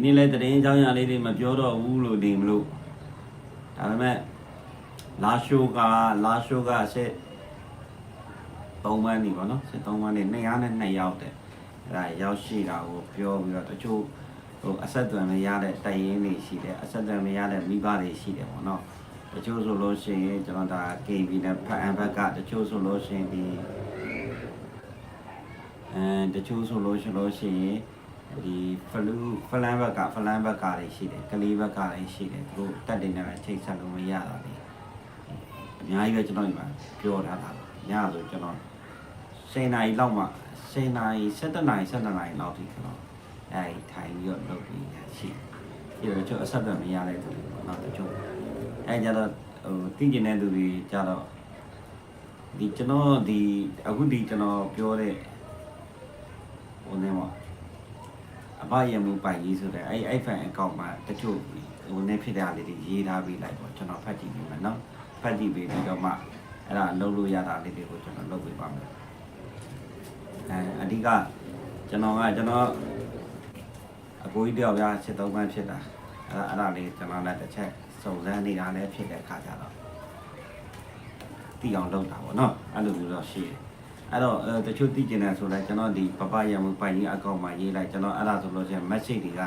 ဒီနေ့လဲတရင်အကြောင်းအရာလေးတွေမပြောတော့ဘူးလို့နေမလို့ဒါပေမဲ့လာရှိုးကလာရှိုးကဆက်3မန်းနေပါနော်ဆက်3မန်းနေ200နဲ့2ရောက်တယ်အဲ့ဒါရောက်ရှိတာကိုပြောပြီးတော့တချို့ဟိုအဆက်အသွယ်မရတဲ့တိုင်ရင်းတွေရှိတယ်အဆက်အသွယ်မရတဲ့မိဘတွေရှိတယ်ပေါ့နော်တချို့ဆိုလို့ရှိရင်ကျွန်တော်ဒါ KB နဲ့ဖတ်အန်ဘက်ကတချို့ဆိုလို့ရှိရင်ဒီအဲတချို့ဆိုလို့ရှိလို့ရှိရင် ဒီဖလူဖလန်ဘက်ကဖလန်ဘက်ကတွေရှိတယ်ကလေးဘက်ကတွေရှိတယ်သူတို့တက်တင်နေတာချိတ်ဆက်လို့မရတာလေအများကြီးပဲကျွန်တော်ဒီမှာပြောထားတာညဆိုကျွန်တော်10နာရီလောက်မှ10နာရီ17နာရီ17နာရီလောက်ထိကျွန်တော်အဲဒီထိုင်ပြီးတော့လုပ်ပြီးရှိတယ်ပြီးတော့ကျွန်တော်အဆက်အသွယ်မရတဲ့သူတွေပေါ့နော်တချို့အဲကြတော့ဟိုသိကျင်တဲ့သူတွေကြတော့ဒီကျွန်တော်ဒီအခုဒီကျွန်တော်ပြောတဲ့ဟိုနေမှာအ ဘရမှုပိုင်ကြီးဆိုတဲ့အဲ့အဲ့ဖိုင်အကောင့်မှာတချို့ဟိုနေဖြစ်တဲ့အားလေးတွေရေးထားပြီးလိုက်ပေါ့ကျွန်တော်ဖတ်ကြည့်ပြီးမယ်နော်ဖတ်ကြည့်ပြီးပြီးတော့မှအဲ့ဒါလုံးလို့ရတာလေးတွေကိုကျွန်တော်လုပ်ပေးပါမယ်အဲအဓိကကျွန်တော်ကကျွန်တော်အကိုကြီးတယောက်ပြစစ်သုံးပန်းဖြစ်တာအဲ့ဒါအဲ့ဒါလေးကျွန်တော်လည်းတစ်ချက်စုံစမ်းနေတာလည်းဖြစ်တဲ့ခါကြတော့တီအောင်လုပ်တာပေါ့နော်အဲ့လိုမျိုးတော့ရှိတယ် အဲ့တော့တချို့သိကျင်တယ်ဆိုတော့ကျွန်တော်ဒီပပရမပိုင်ကြီးအကောင့်မှာရေးလိုက်ကျွန်တော်အဲ့ဒါဆိုလို့ရှိရင် message တွေက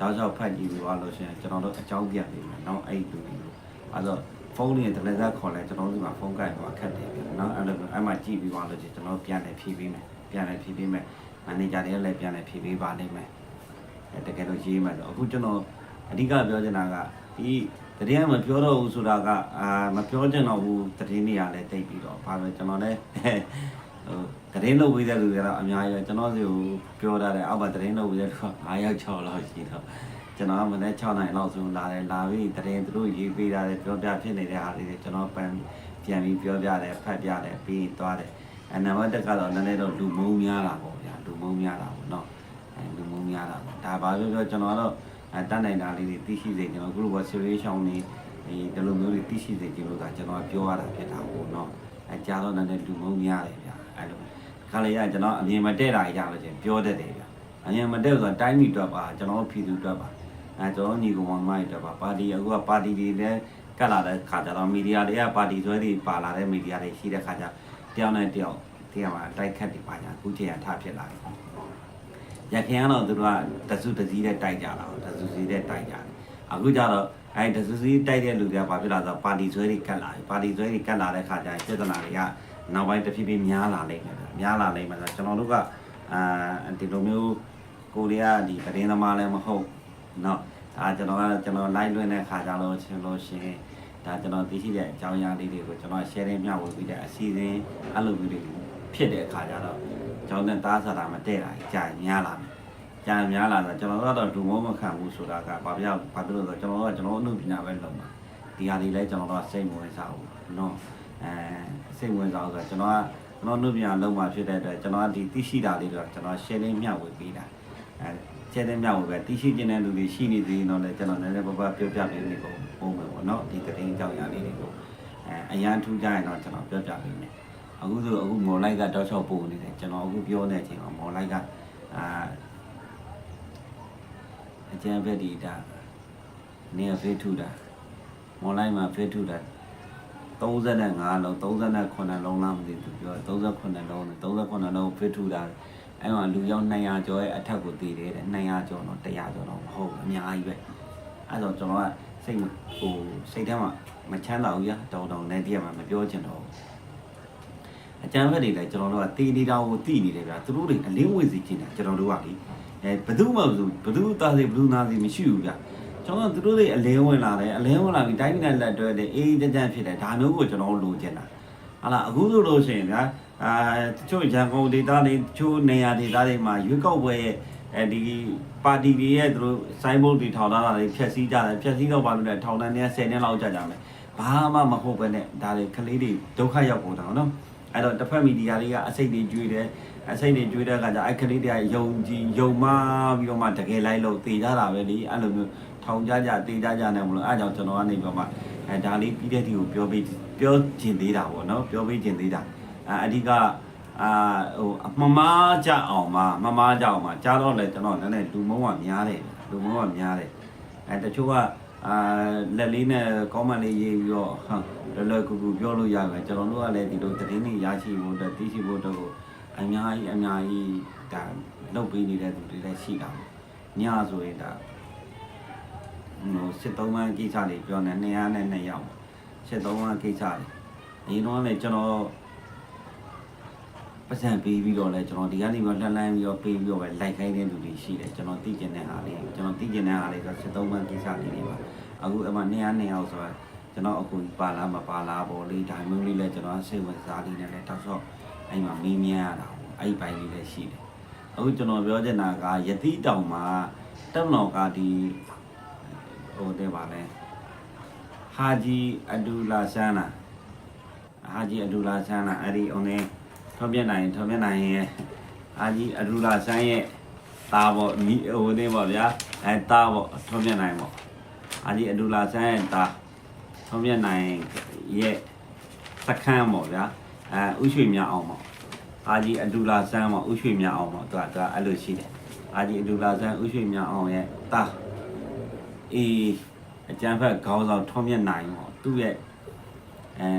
တောက်လျှောက်ဖတ်ကြည့်ပြီးသွားလို့ရှိရင်ကျွန်တော်တို့အကြောင်းပြနေမယ်နော်အဲ့ဒီလိုအဲ့တော့ဖုန်းနဲ့တလက်စားခေါ်လိုက်ကျွန်တော်တို့ကဖုန်းကိုက်သွားခက်တယ်နော်အဲ့လိုအဲ့မှာကြည့်ပြီးသွားလို့ရှိရင်ကျွန်တော်ပြန်လည်းဖြည့်ပေးမယ်ပြန်လည်းဖြည့်ပေးမယ်မန်နေဂျာတွေကလည်းပြန်လည်းဖြည့်ပေးပါလိမ့်မယ်အဲ့တကယ်လို့ရေးမယ်ဆိုအခုကျွန်တော်အဓိကပြောချင်တာကဒီတတိယမပြောတော့ဘူးဆိုတာကအာမပြောချင်တော့ဘူးတတိယနေရာလည်းတိတ်ပြီးတော့ဘာလို့ကျွန်တော်လည်း ဟိုတရင်လုပ်ပေးတဲ့လူတွေကတော့အများကြီးပဲကျွန်တော်စီကိုပြောထားတယ်အောက်မှာတရင်လုပ်ပေးတဲ့လူက9ယောက်6လောက်ရှိတော့ကျွန်တော်ကမနေ့6နိုင်လောက်ဆိုလာတယ်လာပြီးတရင်သူတို့ရေးပေးထားတယ်ပြောပြဖြစ်နေတဲ့ဟာလေးတွေကျွန်တော်ပန်ပြန်ပြီးပြောပြတယ်ဖတ်ပြတယ်ပြီးရင်သွားတယ်အဲနံပါတ်1ကတော့နည်းနည်းတော့လူမုံများတာပေါ့ဗျာလူမုံများတာပေါ့နော်အဲလူမုံများတာပေါ့ဒါဘာပြောပြောကျွန်တော်ကတော့အဲတတ်နိုင်တာလေးတွေသိရှိစေကျွန်တော် group situation နေဒီလိုမျိုးတွေသိရှိစေခြင်းလို့ကကျွန်တော်ပြောရတာဖြစ်တာပေါ့နော်အဲကြားတော့နည်းနည်းလူမုံများတယ်ဗျာ အဲ့လိုခါလေးရကျွန်တော်အမြင်မတည့်တာရလို့ချင်းပြောတတ်တယ်ဗျအမြင်မတည့်ဆိုတာတိုင်းပြည်အတွက်ပါကျွန်တော်ပြည်သူအတွက်ပါအဲကျွန်တော်ညီကောင်မောင်မိုက်အတွက်ပါပါတီအခုကပါတီတွေလည်းကတ်လာတဲ့ခါကျတော့မီဒီယာတွေကပါတီဆွဲတွေပါလာတဲ့မီဒီယာတွေရှိတဲ့ခါကျတယောက်နဲ့တယောက်တရားမှာတိုက်ခတ်တွေပါညာအခုချိန်ကထဖြစ်လာတယ်ရခင်ကတော့သူတို့ကတစုတစည်းတဲ့တိုက်ကြတာတစုစည်းတဲ့တိုက်ကြတယ်အခုကျတော့အဲတစုစည်းတိုက်တဲ့လူတွေကဘာဖြစ်လာဆိုတော့ပါတီဆွဲတွေကတ်လာတယ်ပါတီဆွဲတွေကတ်လာတဲ့ခါကျရင်ပြဿနာတွေက နောက်ပိုင်းတစ်ဖြည်းဖြည်းများလာလိမ့်မယ်ဗျများလာလိမ့်မယ်ဆိုတော့ကျွန်တော်တို့ကအာဒီလိုမျိုးကိုရီးယားဒီသတင်းသမားလည်းမဟုတ်เนาะဒါကျွန်တော်ကကျွန်တော် live လွှင့်တဲ့ခါကြလို့ရှင်လို့ရှင်ဒါကျွန်တော်သိရှိတဲ့အကြောင်းအရာလေးတွေကိုကျွန်တော် sharing မျှဝေပြီးတဲ့အစီအစဉ်အဲ့လိုမျိုးတွေဖြစ်တဲ့အခါကြတော့ကျွန်တော်နဲ့သားစားတာမတည့်တာကြာများလာမယ်ကြာများလာတော့ကျွန်တော်ကတော့ဒုမောမခံဘူးဆိုတာကဘာပြောဘာဖြစ်လို့ဆိုတော့ကျွန်တော်ကကျွန်တော်အမှုပညာပဲလုပ်မှာဒီဟာတွေလည်းကျွန်တော်တို့စိတ်ဝင်စားဘူးเนาะ အဲစိတ်ဝင်စားဆိုတော့ကျွန်တော်ကကျွန်တော်နှုတ်ပြန်လုံးမှာဖြစ်တဲ့အတွက်ကျွန်တော်ကဒီသိရှိတာလေးတော့ကျွန်တော် sharing မျှဝေပေးတာအဲ sharing မျှဝေပဲသိရှိခြင်းတဲ့လူတွေရှိနေသေးရင်တော့လည်းကျွန်တော်လည်းလည်းပပပြောပြပေးနေပုံပုံမယ်ပေါ့နော်ဒီသတင်းအကြောင်းအရာလေးတွေကိုအဲအရန်ထူးကြရင်တော့ကျွန်တော်ပြောပြပေးမယ်အခုဆိုအခုမော်လိုက်ကတော့ချောက်ပို့နေတယ်ကျွန်တော်အခုပြောနေတဲ့အချိန်မှာမော်လိုက်ကအာအကျန်းဘက်ဒီတာနေရာဖေးထူတာမော်လိုက်မှာဖေးထူတာ 35လုံး38လုံးလားမသိဘူးပြော38လုံးနဲ့38လုံးဖေးထူတာအဲ့မှာလူရောက်200ကျော်ရဲ့အထက်ကိုတည်တယ်တဲ့200ကျော်တော့100ကျော်တော့မဟုတ်ဘူးအများကြီးပဲအဲ့တော့ကျွန်တော်ကစိတ်ဟိုစိတ်ထဲမှာမချမ်းသာဘူးရတောင်းတောင်းနဲ့တည်းမှာမပြောချင်တော့ဘူးအကျန်းဘက်တွေလည်းကျွန်တော်တို့ကတည်နေတာကိုတည်နေတယ်ဗျာသူတို့တွေအလင်းဝင်စီခြင်းတယ်ကျွန်တော်တို့ကလေအဲဘယ်သူမှမဆိုဘယ်သူသားစီဘယ်သူနာစီမရှိဘူးဗျာ ကျွန်တော်တို့တို့တွေအလင်းဝင်လာတယ်အလင်းဝင်လာပြီးတိုင်းပြည်နဲ့လက်တွဲတယ်အေးကြမ်းကြမ်းဖြစ်တယ်ဒါမျိုးကိုကျွန်တော်တို့လိုချင်တာဟာလားအခုဆိုလို့ရှိရင်ဗျာအာတချို့ရန်ကုန်ဒေသတွေတချို့နေရာဒေသတွေမှာရွေးကောက်ပွဲရဲ့အဲဒီပါတီတွေရဲ့သူတို့စိုင်းဘုတ်တွေထောင်ထားတာတွေဖျက်ဆီးကြတယ်ဖျက်ဆီးတော့ဘာလို့လဲထောင်တန်းနေ10နှစ်လောက်ကြာကြမယ်ဘာမှမဟုတ်ပဲနဲ့ဒါတွေကလေးတွေဒုက္ခရောက်ကုန်တာနော်အဲ့တော့တစ်ဖက်မီဒီယာတွေကအစိတ်တွေကျွေးတယ်အစိတ်တွေကျွေးတဲ့အခါကျအဲ့ကလေးတွေကယုံကြည်ယုံမပြီးတော့မှတကယ်လိုက်လို့တည်ကြတာပဲလေအဲ့လိုမျိုး ထောင်ကြကြတေးကြကြနေမလို့အားကြောင့်ကျွန်တော်ကနေပြီးတော့မှအဲဒါလေးပြီးတဲ့ဒီကိုပြောပေးပြောကျင်သေးတာပေါ့နော်ပြောပေးကျင်သေးတာအဲအဓိကအာဟိုအမမားကြအောင်မှာမမားကြအောင်မှာကြားတော့လဲကျွန်တော်နည်းနည်းလူမုံကများတယ်လူမျိုးကများတယ်အဲတချို့ကအာလက်လေးနဲ့ကောမန့်လေးရေးပြီးတော့ဟာလောလောကူကူပြောလို့ရမယ်ကျွန်တော်တို့ကလည်းဒီလိုသတင်းတွေရရှိဖို့အတွက်သိရှိဖို့အတွက်ကိုအများကြီးအများကြီးဒါလုပ်ပေးနေတဲ့သူတွေလည်းရှိတာပေါ့ညဆိုရင်ဒါ ဟိုစစ်သုံးမှန်းကိစ္စတွေပြောနေ200နဲ့2ယောက်စစ်သုံးမှန်းကိစ္စတွေအရင်တော့လည်းကျွန်တော်ပတ်စံပေးပြီးတော့လဲကျွန်တော်ဒီကနေပြီးတော့လှမ်းလှမ်းပြီးတော့ပေးပြီးတော့ပဲလိုက်ခိုင်းတဲ့လူတွေရှိတယ်ကျွန်တော်သိကျင်တဲ့ဟာလေးကျွန်တော်သိကျင်တဲ့ဟာလေးဆိုစစ်သုံးမှန်းကိစ္စလေးတွေပါအခုအမှ200 2ယောက်ဆိုတော့ကျွန်တော်အခုပါလားမပါလားပေါ့လေဒါမျိုးလေးလဲကျွန်တော်စိတ်ဝင်စားလေးနဲ့လဲတောက်လျှောက်အဲ့မှာမေးမြန်းရတာပေါ့အဲ့ဒီပိုင်းလေးလည်းရှိတယ်အခုကျွန်တော်ပြောချင်တာကယတိတောင်မှာတက်မတော်ကဒီ ဟိုတဲ့ပါလဲဟာဂျီအဒူလာဆန်းလားဟာဂျီအဒူလာဆန်းလားအဲ့ဒီ on ထောပြနိုင်ထောပြနိုင်ရဲ့အာကြီးအရူလာဆန်းရဲ့သားပေါ့မိဟိုနေပေါ့ဗျာအဲသားပေါ့ထောပြနိုင်ပေါ့အာကြီးအရူလာဆန်းရဲ့သားထောပြနိုင်ရဲ့စခန်းပေါ့ဗျာအဲဥရွှေမြအောင်ပေါ့အာကြီးအရူလာဆန်းပေါ့ဥရွှေမြအောင်ပေါ့သူကသူကအဲ့လိုရှိတယ်အာကြီးအရူလာဆန်းဥရွှေမြအောင်ရဲ့သား အေးအကျန်းဖက်ခေါင်းဆောင်ထောပြနိုင်ပေါ့သူ့ရဲ့အဲ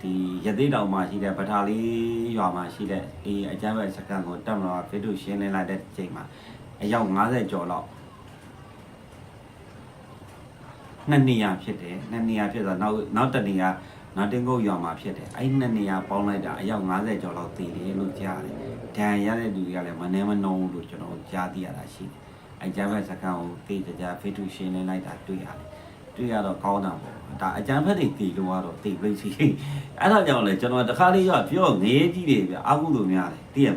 ဒီရသေးတောင်မှာရှိတဲ့ပထာလေးရွာမှာရှိတဲ့ဒီအကျမ်းပဲစကန်ကိုတက်မလို့ဖိတုရှင်းလင်းလိုက်တဲ့ချိန်မှာအယောက်90ကျော်လောက်နှစ်နေရာဖြစ်တယ်နှစ်နေရာဖြစ်တော့နောက်နောက်တစ်နေရာနောက်တင်ကုတ်ရွာမှာဖြစ်တယ်အဲ့နှစ်နေရာပေါင်းလိုက်တာအယောက်90ကျော်လောက်တည်တယ်လို့ကြားတယ်ဒဏ်ရတဲ့လူတွေကလည်းမနှဲမနှုံးလို့ကျွန်တော်ကြားသိရတာရှိတယ် အဲ့ကျမ်းပဲစကန်ကိုသိကြကြဖိတုရှင်းလင်းလိုက်တာတွေ့ရတယ်တွေ့ရတော့ကောင်းတာပေါ့ဒါအကျမ်းဖက်တွေတည်လို့ကတော့တည်ပြိစီအဲ့ဒါကြောင့်လေကျွန်တော်တခါလေးကပြောငရေကြီးတယ်ဗျအာဟုလိုများတယ်တည်ရမ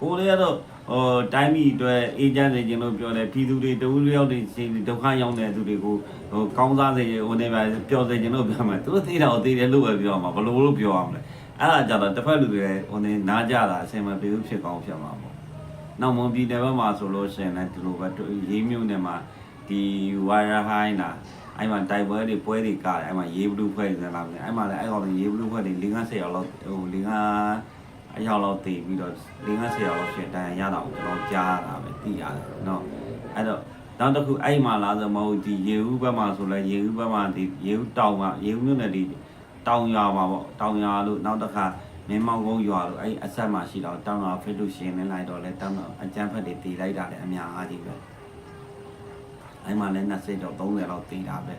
ကိုလေးကတော့ဟိုတိုင်းပြည်အတွက်အေဂျင့်တွေကျွန်တော်ပြောတယ်ပြည်သူတွေတဝူးလျောက်တွေဒုက္ခရောက်နေတဲ့သူတွေကိုဟိုကောင်းစားစေဟိုနေပါပြောစေကျွန်တော်ပြောမှာသူသိတာကိုသိတယ်လို့ပဲပြောမှာဘလို့လို့ပြောအောင်လဲအဲ့ဒါကြတော့တစ်ဖက်လူတွေဟိုနေနားကြတာအစင်မပြေဘူးဖြစ်ကောင်းဖြစ်မှာပေါ့ နောက်မွန်ပြည်နယ်ဘက်မှာဆိုလို့ရှိရင်လည်းဒီလိုပဲရေးမြို့နယ်မှာဒီဝါရဟိုင်းလားအဲ့မှာတိုက်ပွဲတွေပွဲတွေကတယ်အဲ့မှာရေးဘလူးဖွဲ့နေလားမသိအဲ့မှာလည်းအဲ့ကောင်ရေးဘလူးဖွဲ့တွေ၄50ရောက်လောက်ဟို၄50အရောက်လောက်တည်ပြီးတော့၄50ရောက်လောက်ရှင်တန်ရတာကိုကျွန်တော်ကြားရတာပဲသိရတယ်เนาะအဲ့တော့နောက်တစ်ခုအဲ့မှာလာဆိုမဟုတ်ဒီရေဦးဘက်မှာဆိုလဲရေဦးဘက်မှာဒီရေဦးတောင်မှာရေဦးမြို့နယ်ဒီတောင်ရွာမှာပေါ့တောင်ရွာလို့နောက်တစ်ခါ မင်းမောင်ကုန်းရွာလို့အဲ့အဆက်မှာရှိတော့တောင်ရွာဖိလို့ရှင်နေလိုက်တော့လဲတောင်ရွာအကျန်းဖက်တွေတည်လိုက်တာလည်းအများအားကြီးပဲအဲ့မှာလည်း20တော့30လောက်တည်တာပဲ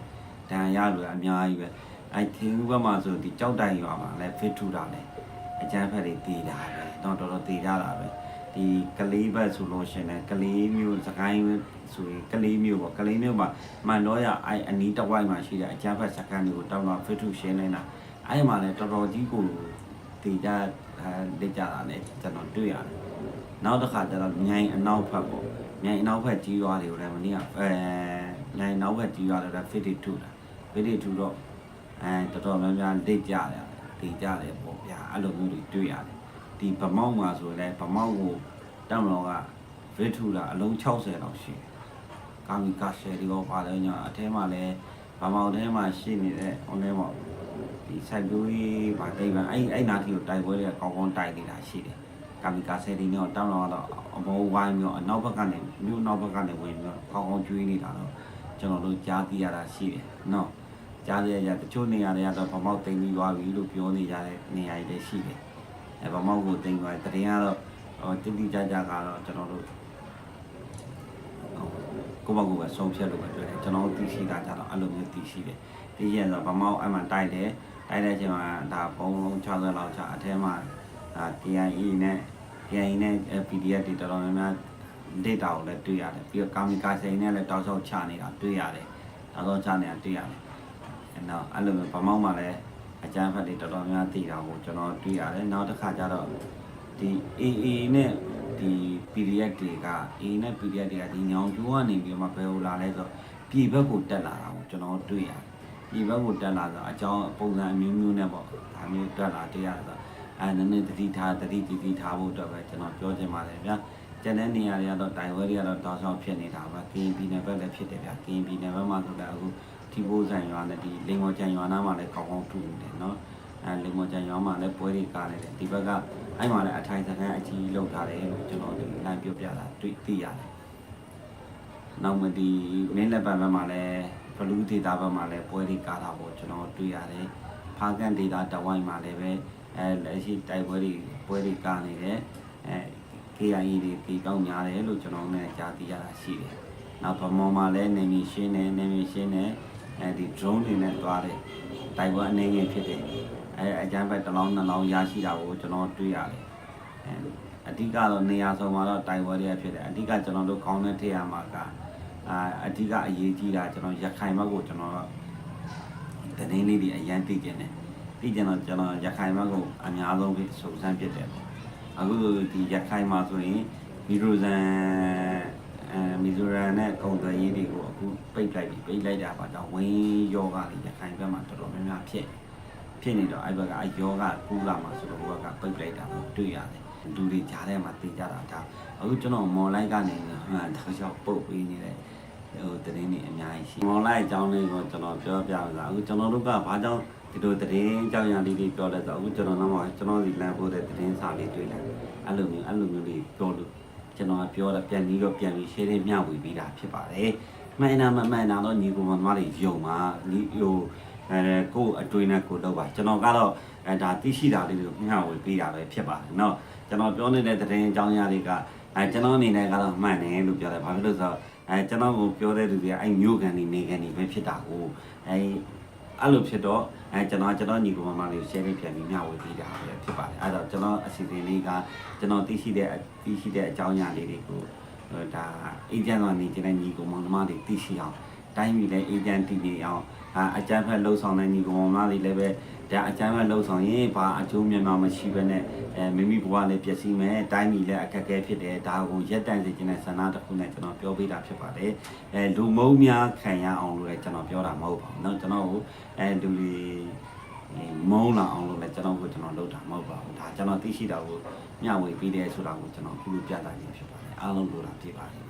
တန်ရလို့အများကြီးပဲအဲ့သင်္ကူဘက်မှာဆိုဒီကြောက်တိုင်ရွာမှာလည်းဖိထူတာလည်းအကျန်းဖက်တွေတည်တာပဲတော့တော်တော်တည်ကြတာပဲဒီကလေးဘက်ဆိုလို့ရှင်လည်းကလေးမျိုးစကိုင်းဆိုရင်ကလေးမျိုးပေါ့ကလေးမျိုးမှာမှန်တော့ရအဲ့အနီးတစ်ဝိုက်မှာရှိတဲ့အကျန်းဖက်စကန်တွေကိုတောင်းတော့ဖိထူရှင်းနေတာအဲ့မှာလည်းတော်တော်ကြီးကို တည်ကြလက်ကြတာလည်းကျွန်တော်တွေ့ရတယ်နောက်တစ်ခါကျတော့မြိုင်အနောက်ဖက်ပေါ့မြိုင်အနောက်ဖက်ကြီးရွာတွေကိုလည်းမနေ့ကအဲမြိုင်နောက်ဖက်ကြီးရွာတွေလည်းဖိတီထူတာဖိတီထူတော့အဲတော်တော်များများလက်ကြတယ်တည်ကြတယ်ပေါ့ဗျာအဲ့လိုမျိုးတွေတွေ့ရတယ်ဒီဗမောက်မှာဆိုရင်လည်းဗမောက်ကိုတမ်လောကဗစ်ထူလာအလုံး60လောက်ရှိတယ်ကာမီကာရှယ်ဒီတော့ပါတယ်ညာအထဲမှာလည်းဗမောက်ထဲမှာရှိနေတဲ့ online ပေါ့ ဒီစိုက်ပျိုးရေးဗာတိတ်ပံအဲ့အဲ့နာတီကိုတိုက်ပွဲတွေကကောင်းကောင်းတိုက်နေတာရှိတယ်ကာမီကာဆယ်ဒီတော့တမ်လောကတော့အမောဝိုင်းမျိုးအနောက်ဘက်ကနေမြို့နောက်ဘက်ကနေဝင်ပြီးတော့ကောင်းကောင်းကျွေးနေတာတော့ကျွန်တော်တို့ကြားသိရတာရှိတယ်နော်ကြားရရတချို့နေရာတွေကတော့ဗမောက်တင်ပြီးသွားပြီလို့ပြောနေကြတဲ့နေရာတွေရှိတယ်အဲဗမောက်ကိုတင်သွားတဲ့ရင်ကတော့ဟိုတိတိကျကျကတော့ကျွန်တော်တို့ကိုယ့်ဘက်ကိုပဲဆုံးဖြတ်လို့ပဲပြောတယ်ကျွန်တော်တို့သိရှိတာကြတော့အဲ့လိုမျိုးသိရှိတယ် သိရတော့ဗမောက်အဲ့မှာတိုက်တယ်တိုက်တဲ့အချိန်မှာဒါပုံလုံး60လောက်ချအထဲမှာဒါ TIE နဲ့ TIE နဲ့ PDF တွေတော်တော်များများ data ကိုလည်းတွေ့ရတယ်ပြီးတော့ကာမီကာဆိုင်နဲ့လည်းတောက်လျှောက်ချနေတာတွေ့ရတယ်တောက်လျှောက်ချနေတာတွေ့ရတယ်အဲ့တော့အဲ့လိုမျိုးဗမောက်မှာလည်းအကျန်းဖတ်တွေတော်တော်များသိတာကိုကျွန်တော်တွေ့ရတယ်နောက်တစ်ခါကျတော့ဒီ AA နဲ့ဒီ PDF တွေက A နဲ့ PDF တွေကဒီညောင်ကျိုးကနေပြီးတော့မှဘယ်လိုလာလဲဆိုတော့ပြည်ဘက်ကိုတက်လာတာကိုကျွန်တော်တွေ့ရတယ် ပြည်ဘက်ကိုတက်လာဆိုအကြောင်းပုံစံအမျိုးမျိုးနဲ့ပေါ့ဒါမျိုးတက်လာတွေ့ရတယ်ဆိုအဲနည်းနည်းတတိထားတတိတတိထားဖို့အတွက်ပဲကျွန်တော်ပြောချင်ပါတယ်ဗျာကျန်တဲ့နေရာတွေကတော့တိုင်ဝဲတွေကတော့တောက်ချောင်းဖြစ်နေတာပါကရင်ပြည်နယ်ဘက်လည်းဖြစ်တယ်ဗျာကရင်ပြည်နယ်ဘက်မှာဆိုတော့အခုဒီဘိုးဆိုင်ရွာနဲ့ဒီလင်မော်ကျန်ရွာနားမှာလည်းကောင်းကောင်းထူနေတယ်နော်အဲလင်မော်ကျန်ရွာမှာလည်းပွဲတွေကားနေတယ်ဒီဘက်ကအဲ့မှာလည်းအထိုင်စခန်းအကြီးလောက်ထားတယ်လို့ကျွန်တော်ဒီလမ်းပြောပြတာတွေ့သိရတယ်နောက်မဒီမင်းလက်ပံဘက်မှာလည်း ဘလူးဒေတာဘက်မှာလည်းပွဲတွေကားတာပေါ့ကျွန်တော်တွေ့ရတယ်ဖားကန်ဒေတာတဝိုင်းမှာလည်းပဲအဲလက်ရှိတိုက်ပွဲတွေပွဲတွေကားနေတယ်အဲ KIA တွေတီတောင်းများတယ်လို့ကျွန်တော်လည်းကြားသိရတာရှိတယ်နောက်ဗမော်မှာလည်းနေမီရှင်းနေနေမီရှင်းနေအဲဒီ drone တွေနဲ့သွားတယ်တိုက်ပွဲအနေငယ်ဖြစ်တယ်အဲအကြမ်းဖက်တစ်လောင်းနှစ်လောင်းရရှိတာကိုကျွန်တော်တွေ့ရတယ်အဲအဓိကတော့နေရာဆောင်မှာတော့တိုက်ပွဲတွေဖြစ်တယ်အဓိကကျွန်တော်တို့ကောင်းတဲ့ထည့်ရမှာက အာအဓိကအရေးကြီးတာကျွန်တော်ရခိုင်ဘက်ကိုကျွန်တော်တနေ့လေးဒီအရန်သိကျင်တယ်သိကျင်တော့ကျွန်တော်ရခိုင်ဘက်ကိုအများဆုံးပြီးစုံစမ်းဖြစ်တယ်ပေါ့အခုဒီရခိုင်မှာဆိုရင်မီရိုဇန်အဲမီဇိုရမ်နဲ့ကုန်သွယ်ရေးတွေကိုအခုပိတ်လိုက်ပြီပိတ်လိုက်တာပါတော့ဝင်းယောဂတွေရခိုင်ဘက်မှာတော်တော်များများဖြစ်ဖြစ်နေတော့အဲ့ဘက်ကအယောဂကူးလာမှာဆိုတော့ဘက်ကပိတ်လိုက်တာကိုတွေ့ရတယ်လူတွေကြားထဲမှာသိကြတာဒါအခုကျွန်တော်မွန်လိုက်ကနေဟမ်တောက်လျှောက်ပုတ်ပေးနေတယ် ဟိုသတင်းတွေအများကြီးရှိမောင်လိုက်အကြောင်းလေးကိုကျွန်တော်ပြောပြပါမယ်အခုကျွန်တော်တို့ကဘာကြောင့်ဒီလိုသတင်းကြောင်ရလေးတွေပြောလဲဆိုတော့အခုကျွန်တော်တော့ကျွန်တော်ဒီလမ်းဖို့တဲ့သတင်းစာလေးတွေ့လိုက်အဲ့လိုမျိုးအဲ့လိုမျိုးလေးပြောလို့ကျွန်တော်ကပြောတာပြန်ပြီးတော့ပြန်ပြီး share လေးမျှဝေပေးတာဖြစ်ပါတယ်မှန်တာမမှန်တာတော့ညီကောင်မတွေယုံပါဒီဟိုအဲကိုယ်အတွေ့နဲ့ကိုယ်တော့ပါကျွန်တော်ကတော့အဲဒါသိရှိတာလေးတွေကိုမျှဝေပေးတာပဲဖြစ်ပါတယ်เนาะကျွန်တော်ပြောနေတဲ့သတင်းအကြောင်းအရာတွေက အဲကျွန်တော်အနေနဲ့ကတော့မှန်တယ်လို့ပြောတယ်ဘာဖြစ်လို့ဆိုတော့အဲကျွန်တော်ကိုပြောတဲ့လူတွေကအဲ့မျိုးကန်နေနေကန်နေပဲဖြစ်တာကိုအဲအဲ့လိုဖြစ်တော့အဲကျွန်တော်ကျွန်တော်ညီကောင်မလေးကို share လေးပြန်ပြီးမျှဝေပေးတာပဲဖြစ်ပါတယ်အဲ့တော့ကျွန်တော်အစီအစဉ်လေးကကျွန်တော်သိရှိတဲ့သိရှိတဲ့အကြောင်းအရာလေးတွေကိုဟိုဒါအေဂျင့်ကနေကျွန်တော်ညီကောင်မတွေသိရှိအောင်တိုင်းပြည်လည်းအေဂျင့်တည်နေအောင် အာအကြမ်းဖက်လှုပ်ဆောင်တဲ့ညီကောင်မတွေလည်းပဲဒါအကြမ်းဖက်လှုပ်ဆောင်ရင်ဘာအကျိုးမြန်မာမရှိဘဲနဲ့အဲမိမိဘဝလည်းပျက်စီးမယ်တိုင်းပြည်လည်းအခက်အခဲဖြစ်တယ်ဒါကိုရက်တန့်စေခြင်းနဲ့ဆန္ဒတစ်ခုနဲ့ကျွန်တော်ပြောပေးတာဖြစ်ပါတယ်အဲလူမုံများခံရအောင်လို့လည်းကျွန်တော်ပြောတာမဟုတ်ပါဘူးเนาะကျွန်တော်ကိုအဲလူတွေမုံလာအောင်လို့လည်းကျွန်တော်ကိုကျွန်တော်လုပ်တာမဟုတ်ပါဘူးဒါကျွန်တော်သိရှိတာကိုမျှဝေပေးတယ်ဆိုတာကိုကျွန်တော်ခုလိုပြသခြင်းဖြစ်ပါတယ်အားလုံးလိုတာဖြစ်ပါတယ်ဗျာ